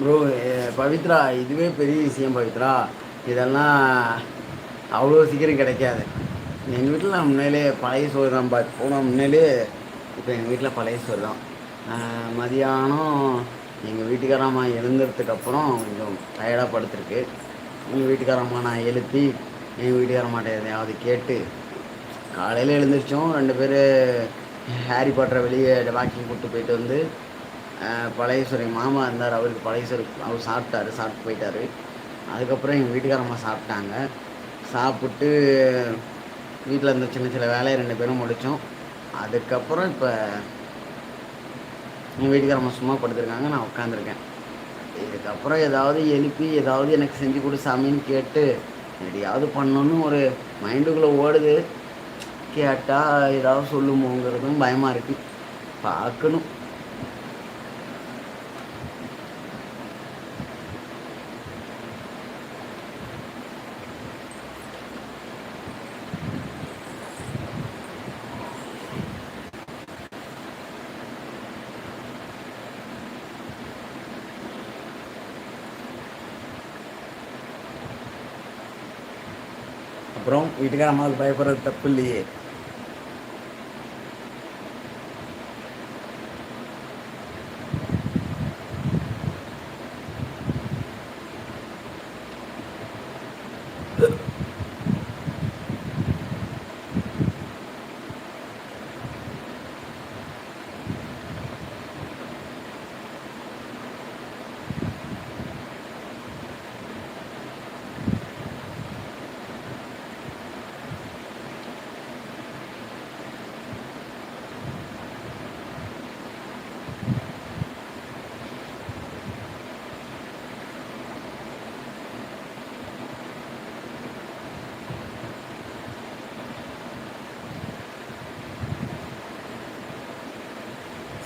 Bro Pavithra இதுவே பெரிய விஷயம் பவித்ரா. இதெல்லாம் அவ்வளோ சீக்கிரம் கிடைக்காது. எங்கள் வீட்டில் நான் முன்னாலே பழைய சோறு தான் பா போன முன்னாலே இப்போ எங்கள் வீட்டில் பழைய சோறு தான். மதியானம் எங்கள் வீட்டுக்காரம்மா எழுந்ததுக்கப்புறம் கொஞ்சம் டயர்டாக படுத்திருக்கு. எங்கள் வீட்டுக்காரம்மா நான் எழுப்பி எங்கள் வீட்டுக்காரம்மாட்ட எதையாவது கேட்டு காலையில் எழுந்திரிச்சோம். ரெண்டு பேர் ஹாரி பாட்டரை வெளியே வாக்கிங் கூப்பிட்டு போயிட்டு வந்து ஆஹ் மாமா இருந்தார் அவருக்கு பழையசுவரி அவர் சாப்பிட்டாரு சாப்பிட்டு போயிட்டாரு. அதுக்கப்புறம் எங்கள் வீட்டுக்காரம்மா சாப்பிட்டாங்க. சாப்பிட்டு வீட்டில் இருந்த சின்ன சின்ன வேலையை ரெண்டு பேரும் முடித்தோம் அதுக்கப்புறம் இப்போ எங்கள் வீட்டுக்காரம்மா சும்மா படுத்திருக்காங்க நான் உட்காந்துருக்கேன் இதுக்கப்புறம் ஏதாவது எழுப்பி ஏதாவது எனக்கு செஞ்சு கொடு சாமின்னு கேட்டு எதையாவது பண்ணணும்னு ஒரு மைண்டுக்குள்ளே ஓடுது. கேட்டால் ஏதாவது சொல்லுமோங்கிறதும் பயமாக இருக்குது பார்க்கணும். పురం ఇటుగా మాకు భయపడదు తప్పులు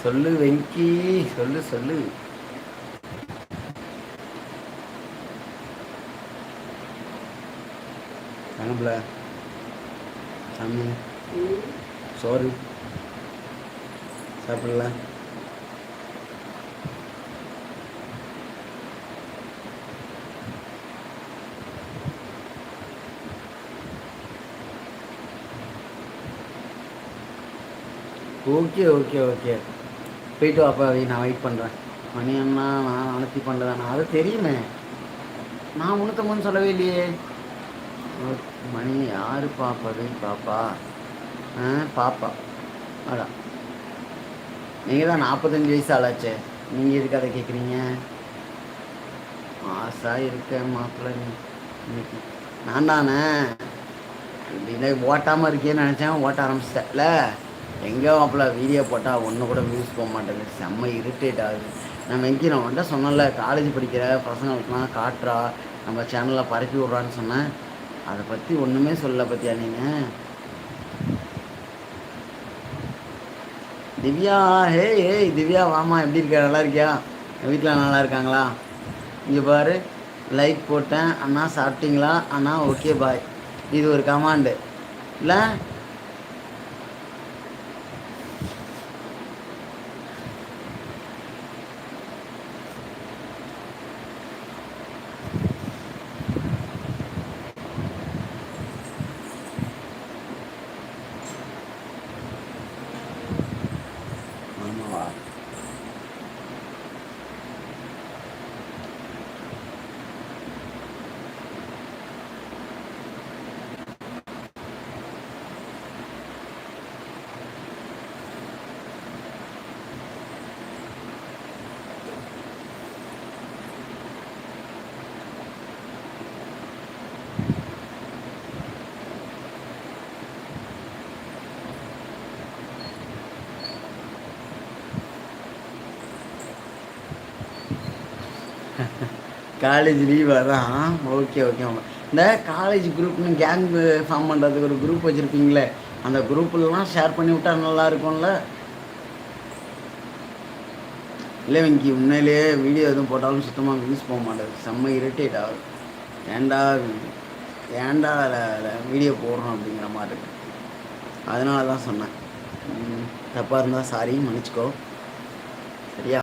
சொல்லு வெங்கி. சொல்லு சொல்லு. தங்கப்பில சாமி. சோறு. சாப்பிடல. Okay okay okay. போயிட்டு வாப்பா வை, நான் வெயிட் பண்ணுறேன் மணி அண்ணா நான் அனுப்பி பண்ணுறேன் அது தெரியுமே. நான் முன்னூற்றம்பது சொல்லவே இல்லையே. ஓ, மணி யார் பாப்பா பாப்பா? ஆ பாப்பா. அதான் நீங்கள் தான் நாற்பத்தஞ்சு வயசு ஆளாச்சே. நீங்கள் எதுக்கு அதை கேட்குறீங்க ஆசாக இருக்க மாப்பிள்ள நீ. இன்னைக்கு. நான் தானே. ஓட்டாமல் இருக்கேன்னு நினச்சேன். ஓட்ட ஆரம்பிச்சிட்டேன்ல. எங்கே அப்பல வீடியோ போட்டால் ஒன்று கூட வியூஸ் போக மாட்டேங்குது. செம்ம இரிட்டேட் ஆகுது. நான் வெங்கி நான் வந்துட்டு சொன்னல காலேஜ் படிக்கிற பசங்களுக்குலாம் காட்டுறா நம்ம சேனலில் பரப்பி விட்றான்னு சொன்னேன். அதை பற்றி ஒன்றுமே சொல்லலை பற்றியா நீங்கள் திவ்யா ஹே ஏய் திவ்யா வாமா எப்படி இருக்க? நல்லா இருக்கியா? வீட்டில் நல்லா இருக்காங்களா? இங்கே பாரு லைக் போட்டேன். அண்ணா சாப்பிட்டீங்களா? அண்ணா ஓகே பாய் இது ஒரு கமாண்டு இல்லை காலேஜ் லீவாக தான் ஓகே ஓகே இந்த காலேஜ் குரூப்னு கேங் ஃபார்ம் பண்ணுறதுக்கு ஒரு குரூப் வச்சுருப்பீங்களே அந்த குரூப்லலாம் ஷேர் பண்ணி விட்டால் நல்லா இருக்கும்ல? இல்லை இங்கே உண்மையிலேயே வீடியோ எதுவும் போட்டாலும் சுத்தமாக வியூஸ் போக மாட்டேது செம்ம இரிட்டேட் ஆகுது. ஏன்டா ஏன்டா வீடியோ போடுறோம் அப்படிங்கிற மாதிரி இருக்கு. அதனால தான் சொன்னேன் தப்பாக இருந்தால் சாரி மன்னிச்சுக்கோ.